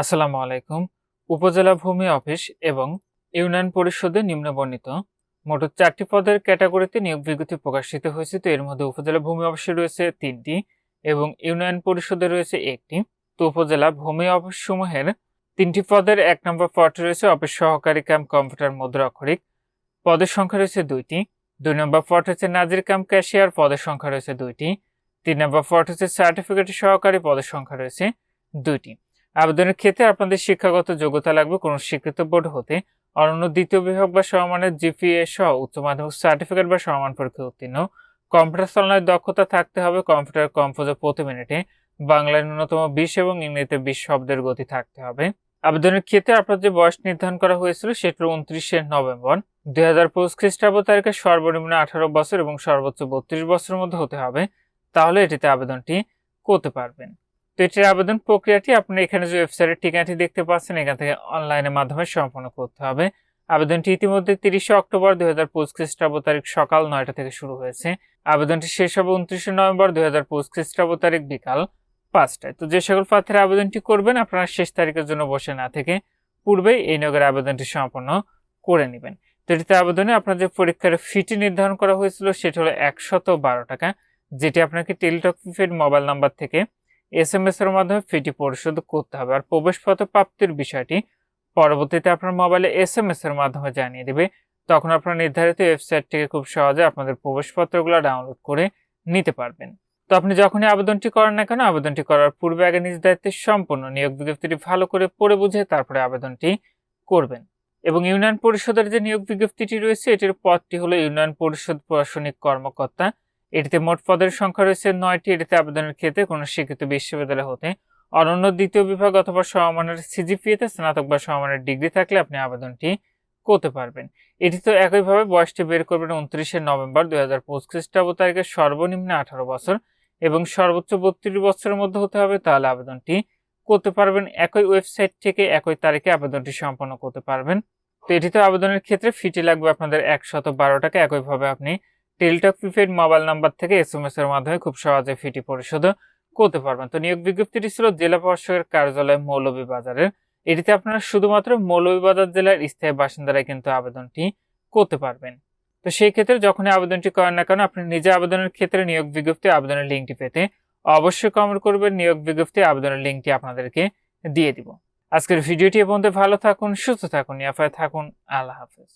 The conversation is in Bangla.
আসসালামু আলাইকুম। উপজেলা ভূমি অফিস এবং ইউনিয়ন পরিষদে নিম্নবর্ণিত। মোট চারটি পদের ক্যাটাগরিতে নিয়োগ বিজ্ঞপ্তি প্রকাশিত হয়েছে, তো এর মধ্যে উপজেলা ভূমি অফিসে রয়েছে তিনটি এবং ইউনিয়ন পরিষদে রয়েছে একটি। তো উপজেলা ভূমি অফিস সমূহের তিনটি পদের এক নম্বর পদটি রয়েছে অফিস সহকারী ক্যাম্প কম্পিউটার মুদ্রা অক্ষরিক। পদের সংখ্যা রয়েছে দুইটি। দুই নম্বর পদ হচ্ছে নাজির ক্যাম্প ক্যাশিয়ার, পদের সংখ্যা রয়েছে দুইটি। তিন নম্বর পদ হচ্ছে সার্টিফিকেট সহকারী, পদের সংখ্যা রয়েছে দুইটি। আবেদনের ক্ষেত্রে আপনাদের শিক্ষাগত যোগ্যতা লাগবে কোনো স্বীকৃত বোর্ড হতে। অনন্য দ্বিতীয় বিভাগ বা সমমানের জিপিএ সহ উচ্চ মাধ্যমিক সার্টিফিকেট বা সমান পরীক্ষায় উত্তীর্ণ। কম্পিউটার চালনায় দক্ষতা থাকতে হবে কম্পিউটার কম্পোজে প্রতি মিনিটে। বাংলায় ন্যূনতম বিশ এবং ইংরেজিতে বিশ শব্দের গতি থাকতে হবে। আবেদনের ক্ষেত্রে আপনার যে বয়স নির্ধারণ করা হয়েছিল সেটা উনত্রিশে নভেম্বর। দুই হাজার পঁচিশ খ্রিস্টাব্দ তারিখে সর্বনিম্ন আঠারো বছর এবং সর্বোচ্চ বত্রিশ বছরের মধ্যে হতে হবে। তাহলে এটিতে আবেদনটি করতে পারবেন। তো এটির আবেদন প্রক্রিয়াটি আপনি এখানে যে ওয়েবসাইটের ঠিকানাটি দেখতে পাচ্ছেন, এখান থেকে অনলাইনের মাধ্যমে সম্পন্ন করতে হবে। আবেদনটি ইতিমধ্যে তিরিশে অক্টোবর দুই হাজার পঁচিশ খ্রিস্টাব্দ তারিখ সকাল নয়টা থেকে শুরু হয়েছে। আবেদনটি শেষ হবে উনত্রিশে নভেম্বর দুই হাজার পঁচিশ খ্রিস্টাব্দ তারিখ বিকাল পাঁচটায়। তো যে সকল প্রার্থীরা আবেদনটি করবেন, আপনারা শেষ তারিখের জন্য বসে না থেকে পূর্বেই এই নগরের আবেদনটি সম্পন্ন করে নেবেন। তো এটিতে আবেদনে আপনার যে পরীক্ষার ফিটি নির্ধারণ করা হয়েছিল, সেটি হলো একশত বারো টাকা, যেটি আপনাকে টেলিটক প্রিপেড মোবাইল নাম্বার থেকে এস এম এস এর মাধ্যমে ফিটি পরিশোধ করতে হবে। আর প্রবেশপত্র প্রাপ্তির বিষয়টি পরবর্তীতে আপনার মোবাইলে এস এম এস এর মাধ্যমে জানিয়ে দেবে। তখন আপনার নির্ধারিত ওয়েবসাইট থেকে খুব সহজে আপনাদের প্রবেশপত্রগুলো ডাউনলোড করে নিতে পারবেন। তো আপনি যখনই আবেদনটি করেন না কেন, আবেদনটি করার পূর্বে আগে নিজ দায়িত্বে সম্পূর্ণ নিয়োগ বিজ্ঞপ্তিটি ভালো করে পড়ে বুঝে তারপরে আবেদনটি করবেন। এবং ইউনিয়ন পরিষদের যে নিয়োগ বিজ্ঞপ্তিটি রয়েছে, এটির পদটি হলো ইউনিয়ন পরিষদ প্রশাসনিক কর্মকর্তা এটিতে মোট পদের সংখ্যা রয়েছে নয়টি। এটিতে আবেদনের ক্ষেত্রে কোনো স্বীকৃত বিশ্ববিদ্যালয় হতে অনন্য দ্বিতীয় বিভাগ অথবা সমমানের সিজিপিএতে স্নাতক বা সমমানের ডিগ্রি থাকলে আপনি আবেদনটি করতে পারবেন। এটি তো একইভাবে বয়সটি বের করবেন উনত্রিশে নভেম্বর দুই হাজার পঁচিশ খ্রিস্টাব্দ তারিখে সর্বনিম্ন আঠারো বছর এবং সর্বোচ্চ বত্রিশ বছরের মধ্যে হতে হবে, তাহলে আবেদনটি করতে পারবেন। একই ওয়েবসাইট থেকে একই তারিখে আবেদনটি সম্পন্ন করতে পারবেন। তো এটিতে আবেদনের ক্ষেত্রে ফিটি লাগবে আপনাদের একশত বারো টাকা। একইভাবে আপনি টেলটক প্রিপেড মোবাইল নাম্বার থেকে এস এম এস এর মাধ্যমে খুব সহজে ফিটি পরিশোধ করতে পারবেন। তো নিয়োগ বিজ্ঞপ্তিটি ছিল জেলা প্রশাসকের কার্যালয় মৌলভীবাজারের। এটিতে আপনারা শুধুমাত্র মৌলভীবাজার জেলার স্থায়ী বাসিন্দারাই কিন্তু আবেদনটি করতে পারবেন। তো সেই ক্ষেত্রে যখনই আবেদনটি করেন না কেন, আপনি নিজে আবেদনের ক্ষেত্রে নিয়োগ বিজ্ঞপ্তি, আবেদনের লিঙ্কটি পেতে অবশ্যই কমেন্ট করবেন। নিয়োগ বিজ্ঞপ্তি, আবেদনের লিঙ্কটি আপনাদেরকে দিয়ে দিব। আজকের ভিডিওটি এ পর্যন্ত ভালো থাকুন, সুস্থ থাকুন ইয়াফায় থাকুন। আল্লাহ হাফেজ।